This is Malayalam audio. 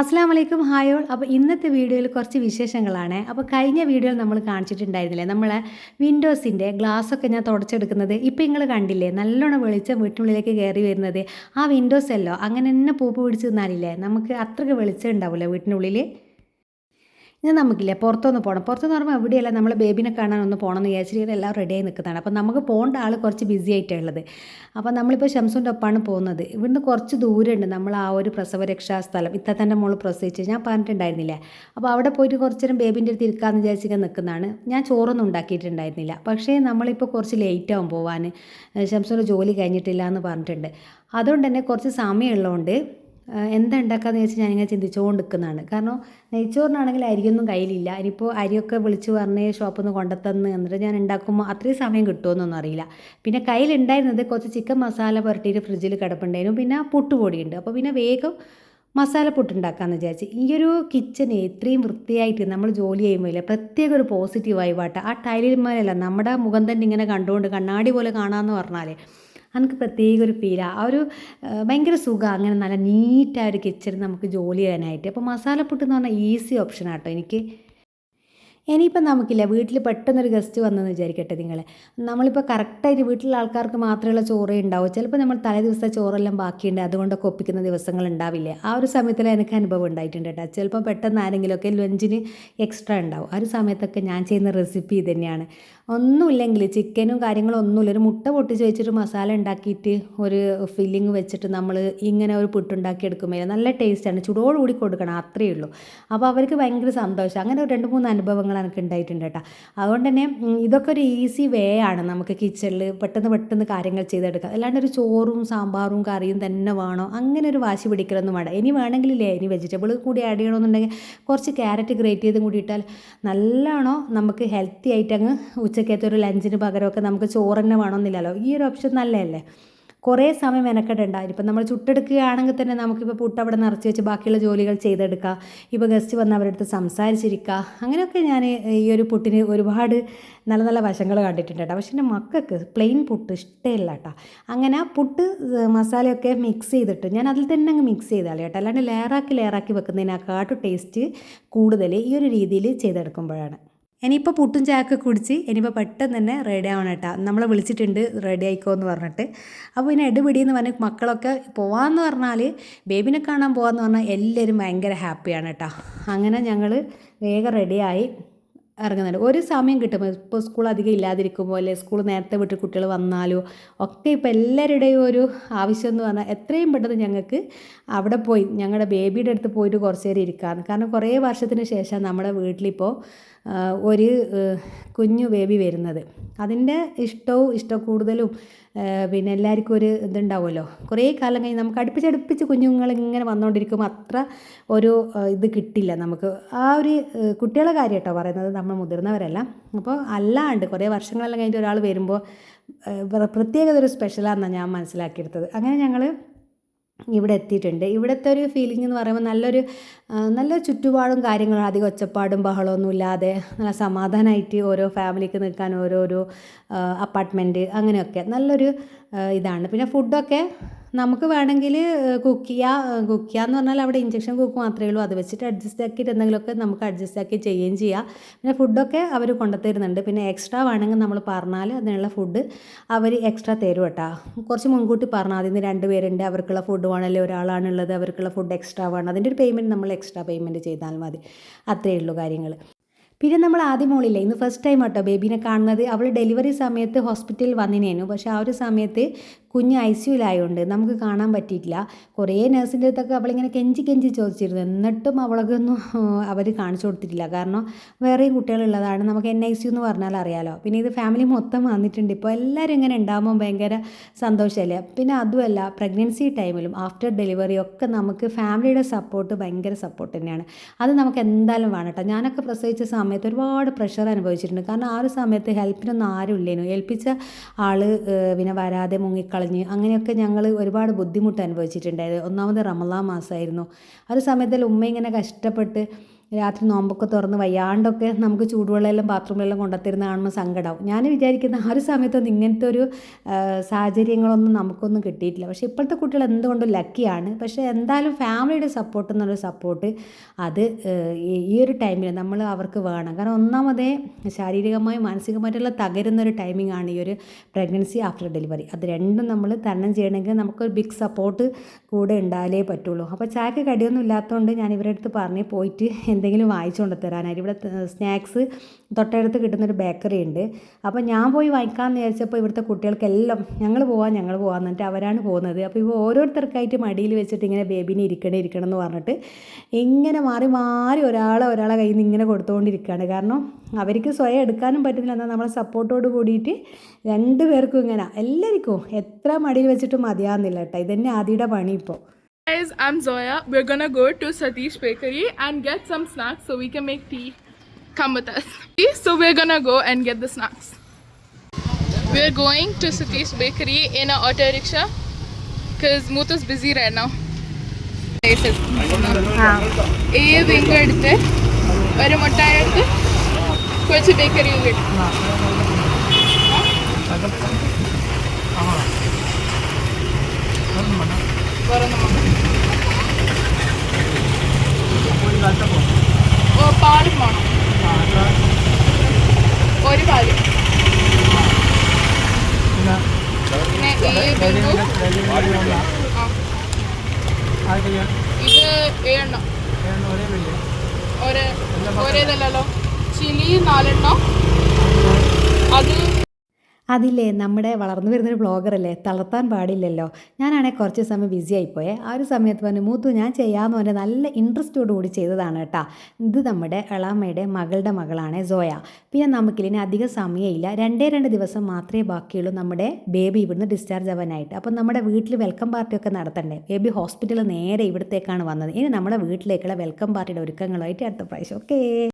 അസ്സാം വലൈക്കും ഹായോൾ അപ്പോൾ ഇന്നത്തെ വീഡിയോയിൽ കുറച്ച് വിശേഷങ്ങളാണ്. അപ്പോൾ കഴിഞ്ഞ വീഡിയോയിൽ നമ്മൾ കാണിച്ചിട്ടുണ്ടായിരുന്നില്ലേ നമ്മൾ വിൻഡോസിന്റെ ഗ്ലാസ്സൊക്കെ ഞാൻ തുടച്ചെടുക്കുന്നത് ഇപ്പോൾ നിങ്ങൾ കണ്ടില്ലേ നല്ലോണം വെളിച്ചം വീട്ടിനുള്ളിലേക്ക് കയറി വരുന്നത്. ആ വിൻഡോസ് അല്ലോ അങ്ങനെ തന്നെ പൂപ്പ് പിടിച്ച് നിന്നാലില്ലേ നമുക്ക് അത്രയ്ക്ക് വെളിച്ചം ഉണ്ടാവില്ല വീട്ടിനുള്ളിൽ? ഇനി നമുക്കില്ല പുറത്തൊന്ന് പോകണം പുറത്തെന്ന് പറയുമ്പോൾ എവിടെയല്ല നമ്മൾ ബേബിനെ കാണാൻ ഒന്ന് പോകണം എന്ന് വിചാരിച്ചിട്ട് എല്ലാം റെഡി ആയി നിൽക്കുന്നതാണ്. അപ്പോൾ നമുക്ക് പോകേണ്ട ആൾ കുറച്ച് ബിസി ആയിട്ടുള്ളത് അപ്പോൾ നമ്മളിപ്പോൾ ഷംസുന്റെ ഒപ്പമാണ് പോകുന്നത്. ഇവിടുന്ന് കുറച്ച് ദൂരമുണ്ട് നമ്മൾ ആ ഒരു പ്രസവരക്ഷാ സ്ഥലം. ഇത്തത്തന്റെ മോൾ പ്രസവിച്ച്. ഞാൻ പറഞ്ഞിട്ടുണ്ടായിരുന്നില്ല. അപ്പോൾ അവിടെ പോയിട്ട് കുറച്ച് നേരം ബേബിന്റെ അടുത്ത് ഇരിക്കാമെന്ന് വിചാരിച്ചിട്ട് നിൽക്കുന്നതാണ്. ഞാൻ ചോറൊന്നും ഉണ്ടാക്കിയിട്ടുണ്ടായിരുന്നില്ല. പക്ഷേ നമ്മളിപ്പോൾ കുറച്ച് ലേറ്റ് ആവും പോകാൻ ഷംസുന്റെ ജോലി കഴിഞ്ഞിട്ടില്ല എന്ന് പറഞ്ഞിട്ടുണ്ട്. അതുകൊണ്ട് തന്നെ കുറച്ച് സമയമുള്ളതുകൊണ്ട് എന്താ ഉണ്ടാക്കാന്ന് വെച്ചാൽ ഞാനിങ്ങനെ ചിന്തിച്ചുകൊണ്ട് നിൽക്കുന്നതാണ് കാരണം നെയ്ച്ചോറിനാണെങ്കിൽ അരിയൊന്നും കയ്യിലില്ല. ഇനിയിപ്പോൾ അരിയൊക്കെ വിളിച്ച് പറഞ്ഞ് ഷോപ്പിൽ നിന്ന് കൊണ്ടുത്തന്ന് എന്നിട്ട് ഞാൻ ഉണ്ടാക്കുമ്പോൾ അത്രയും സമയം കിട്ടുമെന്നൊന്നും അറിയില്ല. പിന്നെ കയ്യിലുണ്ടായിരുന്നത് കുറച്ച് ചിക്കൻ മസാല പുരട്ടിയിട്ട് ഫ്രിഡ്ജിൽ കിടപ്പുണ്ടായിരുന്നു. പിന്നെ പുട്ടുപൊടിയുണ്ട്. അപ്പോൾ പിന്നെ വേഗം മസാല പുട്ടുണ്ടാക്കാമെന്ന് വിചാരിച്ച്. ഈ ഒരു കിച്ചന് ഇത്രയും വൃത്തിയായിട്ട് നമ്മൾ ജോലി ചെയ്യുമ്പോൾ പ്രത്യേക ഒരു പോസിറ്റീവായി വൈബാട്ട് ആ ടൈലിന്മാരല്ല നമ്മുടെ മുഖം തന്നെ ഇങ്ങനെ കണ്ടുകൊണ്ട് കണ്ണാടി പോലെ കാണാമെന്ന് പറഞ്ഞാൽ എനിക്ക് പ്രത്യേക ഒരു ഫീലാണ് ആ. ഒരു ഭയങ്കര സുഖമാണ് അങ്ങനെ നല്ല നീറ്റായ ഒരു കിച്ചൺ നമുക്ക് ജോലി ചെയ്യാനായിട്ട്. അപ്പോൾ മസാലപ്പുട്ട് എന്ന് പറഞ്ഞാൽ ഈസി ഓപ്ഷനാട്ടോ എനിക്ക്. ഇനിയിപ്പോൾ നമുക്കില്ല വീട്ടിൽ പെട്ടെന്നൊരു ഗസ്റ്റ് വന്നെന്ന് വിചാരിക്കട്ടെ നിങ്ങൾ നമ്മളിപ്പോൾ കറക്റ്റായിട്ട് വീട്ടിലുള്ള ആൾക്കാർക്ക് മാത്രമുള്ള ചോറേ ഉണ്ടാവും. ചിലപ്പോൾ നമ്മൾ തലേ ദിവസത്തെ ചോറെല്ലാം ബാക്കിയുണ്ട് അതുകൊണ്ടൊക്കെ ഒപ്പിക്കുന്ന ദിവസങ്ങൾ ഉണ്ടാവില്ല. ആ ഒരു സമയത്തിൽ എനിക്ക് അനുഭവം ഉണ്ടായിട്ടുണ്ട് കേട്ടോ. ചിലപ്പോൾ പെട്ടെന്ന് ആരെങ്കിലുമൊക്കെ ലഞ്ചിന് എക്സ്ട്രാ ഉണ്ടാവും. ആ ഒരു സമയത്തൊക്കെ ഞാൻ ചെയ്യുന്ന റെസിപ്പി തന്നെയാണ്. ഒന്നുമില്ലെങ്കിൽ ചിക്കനും കാര്യങ്ങളും ഒന്നുമില്ല. ഒരു മുട്ട പൊട്ടിച്ച് വെച്ചിട്ട് മസാല ഉണ്ടാക്കിയിട്ട് ഒരു ഫില്ലിങ് വെച്ചിട്ട് നമ്മൾ ഇങ്ങനെ ഒരു പുട്ടുണ്ടാക്കി എടുക്കുമ്പോൾ നല്ല ടേസ്റ്റാണ് ചൂടോടുകൂടി കൊടുക്കണം അത്രയേ ഉള്ളൂ. അപ്പോൾ അവർക്ക് ഭയങ്കര സന്തോഷം. അങ്ങനെ രണ്ട് മൂന്ന് അനുഭവങ്ങൾ എനിക്ക് ഉണ്ടായിട്ടുണ്ട് കേട്ടോ അതുകൊണ്ട് തന്നെ ഇതൊക്കെ ഒരു ഈസി വേ ആണ് നമുക്ക് കിച്ചണിൽ പെട്ടെന്ന് പെട്ടെന്ന് കാര്യങ്ങൾ ചെയ്തെടുക്കാം. അല്ലാണ്ട് ഒരു ചോറും സാമ്പാറും കറിയും തന്നെ വേണോ? അങ്ങനെ ഒരു വാശി പിടിക്കലൊന്നും വേണ്ട. ഇനി വേണമെങ്കിലില്ലേ ഇനി വെജിറ്റബിൾ കൂടി ആഡ് ചെയ്യണമെന്നുണ്ടെങ്കിൽ കുറച്ച് ക്യാരറ്റ് ഗ്രേറ്റ് ചെയ്തും കൂടി ഇട്ടാൽ നല്ലോണം നമുക്ക് ഹെൽത്തി ആയിട്ട് അങ്ങ് ഉച്ചക്കത്തെ ഒരു ലഞ്ചിന് പകരമൊക്കെ നമുക്ക് ചോറ് തന്നെ വേണമെന്നില്ലല്ലോ ഈ ഒരു ഓപ്ഷൻ നല്ലതല്ലേ? കുറേ സമയം മെനക്കെടണ്ട ഇപ്പം നമ്മൾ ചുട്ടെടുക്കുകയാണെങ്കിൽ തന്നെ നമുക്കിപ്പോൾ പുട്ട് അവിടെ നിറച്ച് വെച്ച് ബാക്കിയുള്ള ജോലികൾ ചെയ്തെടുക്കുക. ഇപ്പോൾ ഗസ്റ്റ് വന്ന് അവരുടെ അടുത്ത് സംസാരിച്ചിരിക്കുക. അങ്ങനെയൊക്കെ ഞാൻ ഈ ഒരു പുട്ടിന് ഒരുപാട് നല്ല നല്ല വശങ്ങൾ കണ്ടിട്ടുണ്ട് കേട്ടോ. പക്ഷേ എന്റെ മക്കൾക്ക് പ്ലെയിൻ പുട്ട് ഇഷ്ടമില്ല കേട്ടോ. അങ്ങനെ പുട്ട് മസാലയൊക്കെ മിക്സ് ചെയ്തിട്ട് ഞാൻ അതിൽ തന്നെ അങ്ങ് മിക്സ് ചെയ്താൽ കേട്ടോ. അല്ലാണ്ട് ലെയറാക്കി ലെയറാക്കി വെക്കുന്നതിനെക്കാട്ടും ടേസ്റ്റ് കൂടുതൽ ഈ ഒരു രീതിയിൽ ചെയ്തെടുക്കുമ്പോഴാണ്. ഇനിയിപ്പോൾ പുട്ടും ചായയൊക്കെ കുടിച്ച് ഇനിയിപ്പോൾ പെട്ടെന്ന് തന്നെ റെഡി ആവണം കേട്ടോ. നമ്മളെ വിളിച്ചിട്ടുണ്ട് റെഡി ആയിക്കോ എന്ന് പറഞ്ഞിട്ട്. അപ്പോൾ പിന്നെ എടുപിടിയെന്ന് പറഞ്ഞ് മക്കളൊക്കെ പോവാന്ന് പറഞ്ഞാൽ ബേബിനെ കാണാൻ പോകാമെന്ന് പറഞ്ഞാൽ എല്ലാവരും ഭയങ്കര ഹാപ്പിയാണ് കേട്ടോ. അങ്ങനെ ഞങ്ങൾ വേഗം റെഡിയായി ഇറങ്ങുന്നുണ്ട്. ഒരു സമയം കിട്ടും. ഇപ്പോൾ സ്കൂൾ അധികം ഇല്ലാതിരിക്കുമ്പോൾ അല്ലെ? സ്കൂൾ നേരത്തെ വിട്ട് കുട്ടികൾ വന്നാലോ? ഒക്കെ ഇപ്പോൾ എല്ലാവരുടെയും ഒരു ആവശ്യം എന്ന് പറഞ്ഞാൽ എത്രയും പെട്ടെന്ന് ഞങ്ങൾക്ക് അവിടെ പോയി ഞങ്ങളുടെ ബേബിയുടെ അടുത്ത് പോയിട്ട് കുറച്ച് നേരം ഇരിക്കാമെന്ന് കാരണം കുറേ വർഷത്തിന് ശേഷം നമ്മുടെ വീട്ടിലിപ്പോൾ ഒരു കുഞ്ഞു ബേബി വരുന്നത്. അതിന്റെ ഇഷ്ടവും ഇഷ്ടക്കൂടുതലും പിന്നെ എല്ലാവർക്കും ഒരു ഇതുണ്ടാവുമല്ലോ. കുറേ കാലം കഴിഞ്ഞ് നമുക്ക് അടുപ്പിച്ചടുപ്പിച്ച് കുഞ്ഞുങ്ങളിങ്ങനെ വന്നുകൊണ്ടിരിക്കുമ്പോൾ അത്ര ഒരു ഇത് കിട്ടില്ല നമുക്ക്. ആ ഒരു കുട്ടികളെ കാര്യം കേട്ടോ പറയുന്നത്. നമ്മൾ മുതിർന്നവരല്ല. അപ്പോൾ അല്ലാണ്ട് കുറേ വർഷങ്ങളെല്ലാം കഴിഞ്ഞിട്ട് ഒരാൾ വരുമ്പോൾ പ്രത്യേകത ഒരു സ്പെഷ്യലാണെന്നാണ് ഞാൻ മനസ്സിലാക്കിയെടുത്തത്. അങ്ങനെ ഞങ്ങൾ ഇവിടെ എത്തിയിട്ടുണ്ട്. ഇവിടുത്തെ ഒരു ഫീലിംഗ് എന്ന് പറയുമ്പോൾ നല്ലൊരു നല്ല ചുറ്റുപാടും കാര്യങ്ങളും അധികം ഒച്ചപ്പാടും ബഹളമൊന്നും ഇല്ലാതെ നല്ല സമാധാനമായിട്ട് ഓരോ ഫാമിലിക്ക് നിൽക്കാൻ ഓരോരോ അപ്പാർട്ട്മെന്റ് അങ്ങനെയൊക്കെ നല്ലൊരു ഇതാണ്. പിന്നെ ഫുഡൊക്കെ നമുക്ക് വേണമെങ്കിൽ കുക്കിയ കുക്കിയ എന്ന് പറഞ്ഞാൽ അവിടെ ഇഞ്ചക്ഷൻ കുക്ക് മാത്രമേ ഉള്ളൂ. അത് വെച്ചിട്ട് അഡ്ജസ്റ്റ് ആക്കിയിട്ട് എന്തെങ്കിലുമൊക്കെ നമുക്ക് അഡ്ജസ്റ്റ് ആക്കി ചെയ്യുകയും ചെയ്യാം. പിന്നെ ഫുഡൊക്കെ അവർ കൊണ്ടുത്തരുന്നുണ്ട്. പിന്നെ എക്സ്ട്രാ വേണമെങ്കിൽ നമ്മൾ പറഞ്ഞാൽ അതിനുള്ള ഫുഡ് അവർ എക്സ്ട്രാ തരും കേട്ടോ. കുറച്ച് മുൻകൂട്ടി പറഞ്ഞാൽ അതിന് രണ്ട് പേരുണ്ട്. അവർക്കുള്ള ഫുഡ് വേണമല്ലേ? ഒരാളാണുള്ളത്. അവർക്കുള്ള ഫുഡ് എക്സ്ട്രാ വേണം. അതിന്റെ ഒരു പേയ്മെന്റ് നമ്മൾ എക്സ്ട്രാ പേയ്മെന്റ് ചെയ്താൽ മതി. അത്രയേ ഉള്ളൂ കാര്യങ്ങൾ. പിന്നെ നമ്മൾ ആദ്യം മോളില്ല? ഇന്ന് ഫസ്റ്റ് ടൈം കേട്ടോ ബേബീനെ കാണുന്നത്. അവൾ ഡെലിവറി സമയത്ത് ഹോസ്പിറ്റലിൽ വന്നിനേനു. പക്ഷേ ആ ഒരു സമയത്ത് കുഞ്ഞ് ഐ സിയുലായതുകൊണ്ട് നമുക്ക് കാണാൻ പറ്റിയിട്ടില്ല. കുറേ നഴ്സിന്റെ അടുത്തൊക്കെ അവളിങ്ങനെ കെഞ്ചി കെഞ്ചി ചോദിച്ചിരുന്നു. എന്നിട്ടും അവളൊക്കെയൊന്നും അവർ കാണിച്ചു കൊടുത്തിട്ടില്ല. കാരണം വേറെയും കുട്ടികളുള്ളതാണ്. നമുക്ക് എൻ ഐ സി എന്ന് പറഞ്ഞാൽ അറിയാലോ. പിന്നെ ഇത് ഫാമിലി മൊത്തം വന്നിട്ടുണ്ട്. ഇപ്പോൾ എല്ലാവരും ഇങ്ങനെ ഉണ്ടാകുമ്പോൾ ഭയങ്കര സന്തോഷമല്ലേ പിന്നെ അതുമല്ല പ്രഗ്നൻസി ടൈമിലും ആഫ്റ്റർ ഡെലിവറി ഒക്കെ നമുക്ക് ഫാമിലിയുടെ സപ്പോർട്ട് ഭയങ്കര സപ്പോർട്ട് തന്നെയാണ്. അത് നമുക്ക് എന്തായാലും വേണം കേട്ടോ. ഞാനൊക്കെ പ്രസവിച്ച സമയത്ത് ഒരുപാട് പ്രഷർ അനുഭവിച്ചിട്ടുണ്ട്. കാരണം ആ ഒരു സമയത്ത് ഹെൽപ്പിനൊന്നും ആരും ഇല്ലേനു ഏൽപ്പിച്ച ആൾ പിന്നെ വരാതെ മുങ്ങിക്കളഞ്ഞ് അങ്ങനെയൊക്കെ ഞങ്ങൾ ഒരുപാട് ബുദ്ധിമുട്ട് അനുഭവിച്ചിട്ടുണ്ടായത്. ഒന്നാമത് റമലാ മാസമായിരുന്നു. ആ ഒരു സമയത്തിൽ ഉമ്മ ഇങ്ങനെ കഷ്ടപ്പെട്ട് രാത്രി നോമ്പൊക്കെ തുറന്ന് വയ്യാണ്ടൊക്കെ നമുക്ക് ചൂടുവെള്ളമെല്ലാം ബാത്റൂമിലെല്ലാം കൊണ്ടുത്തരുന്ന കാണുമ്പോൾ സങ്കടമാവും ഞാൻ വിചാരിക്കുന്ന ആ ഒരു സമയത്തൊന്നും ഇങ്ങനത്തെ ഒരു സാഹചര്യങ്ങളൊന്നും നമുക്കൊന്നും കിട്ടിയിട്ടില്ല. പക്ഷേ ഇപ്പോഴത്തെ കുട്ടികൾ എന്തുകൊണ്ടും ലക്കിയാണ് പക്ഷേ എന്തായാലും ഫാമിലിയുടെ സപ്പോർട്ട് എന്നൊരു സപ്പോർട്ട് അത് ഈ ഒരു ടൈമിൽ നമ്മൾ അവർക്ക് വേണം. കാരണം ഒന്നാമതേ ശാരീരികമായും മാനസികമായിട്ടുള്ള തകരുന്ന ഒരു ടൈമിംഗ് ആണ് ഈ ഒരു പ്രഗ്നൻസി ആഫ്റ്റർ ഡെലിവറി അത് രണ്ടും നമ്മൾ തരണം ചെയ്യണമെങ്കിൽ നമുക്കൊരു ബിഗ് സപ്പോർട്ട് കൂടെ ഉണ്ടായാലേ പറ്റുള്ളൂ. അപ്പോൾ ചായക്ക് കടിയൊന്നും ഇല്ലാത്തതുകൊണ്ട് ഞാൻ ഇവരുടെ അടുത്ത് പറഞ്ഞ് പോയിട്ട് എന്തെങ്കിലും വാങ്ങിച്ചുകൊണ്ട് തരാനായിട്ട് ഇവിടെ സ്നാക്സ് തൊട്ടടുത്ത് കിട്ടുന്നൊരു ബേക്കറി ഉണ്ട്. അപ്പോൾ ഞാൻ പോയി വാങ്ങിക്കാമെന്ന് വിചാരിച്ചപ്പോൾ ഇവിടുത്തെ കുട്ടികൾക്കെല്ലാം ഞങ്ങൾ പോവാം ഞങ്ങൾ പോകാം എന്നിട്ട് അവരാണ് പോകുന്നത്. അപ്പോൾ ഇപ്പോൾ ഓരോരുത്തർക്കായിട്ട് മടിയിൽ വെച്ചിട്ട് ഇങ്ങനെ ബേബിനെ ഇരിക്കണേ ഇരിക്കണം എന്ന് പറഞ്ഞിട്ട് ഇങ്ങനെ മാറി മാറി ഒരാളെ ഒരാളെ കയ്യിൽ നിന്ന് ഇങ്ങനെ കൊടുത്തുകൊണ്ടിരിക്കുകയാണ് കാരണം അവർക്ക് സ്വയം എടുക്കാനും പറ്റുന്നില്ല. എന്നാൽ നമ്മളെ സപ്പോർട്ടോട് കൂടിയിട്ട് രണ്ട് പേർക്കും ഇങ്ങനെ എല്ലാവർക്കും എത്ര മടിയിൽ വെച്ചിട്ട് മതിയാകുന്നില്ല കേട്ടോ. ഇതന്നെ ആദ്യയുടെ പണി ഇപ്പോൾ. Guys, I'm Zoya. We're gonna go to Satish Bakery and get some snacks so we can make tea. Come with us. So we're gonna go and get the snacks. We're going to Satish Bakery in a auto rickshaw because Muthu's busy right now. ഏത് ഇങ്ങ് എടുത്ത് ഒരു മുട്ടായി എടുത്ത് കുറച്ച് ബേക്കറിയും കിട്ടും ഓ ഇത് ഏഴെണ്ണം. ഒരേ ഒരേതല്ലല്ലോ. ചില്ലി നാലെണ്ണം. അത് അതില്ലേ നമ്മുടെ വളർന്നു വരുന്നൊരു ബ്ലോഗറല്ലേ തളർത്താൻ പാടില്ലല്ലോ. ഞാനാണെങ്കിൽ കുറച്ച് സമയം ബിസി ആയിപ്പോയെ. ആ ഒരു സമയത്ത് പറഞ്ഞു മൂത്തു ഞാൻ ചെയ്യാമെന്ന് പറഞ്ഞാൽ നല്ല ഇൻട്രസ്റ്റോട് കൂടി ചെയ്തതാണ് കേട്ടോ. ഇത് നമ്മുടെ എളാമ്മയുടെ മകളുടെ മകളാണ് സോയ. പിന്നെ നമുക്കിതിന് അധികം സമയമില്ല. രണ്ടേ രണ്ട് ദിവസം മാത്രമേ ബാക്കിയുള്ളൂ നമ്മുടെ ബേബി ഇവിടുന്ന് ഡിസ്ചാർജ് ആവാനായിട്ട്. അപ്പം നമ്മുടെ വീട്ടിൽ വെൽക്കം പാർട്ടിയൊക്കെ നടത്തണ്ടേ? ബേബി ഹോസ്പിറ്റലിൽ നേരെ ഇവിടത്തേക്കാണ് വന്നത്. ഇനി നമ്മുടെ വീട്ടിലേക്കുള്ള വെൽക്കം പാർട്ടിയുടെ ഒരുക്കങ്ങളുമായിട്ട് അടുത്ത പ്രാവശ്യം. ഓക്കേ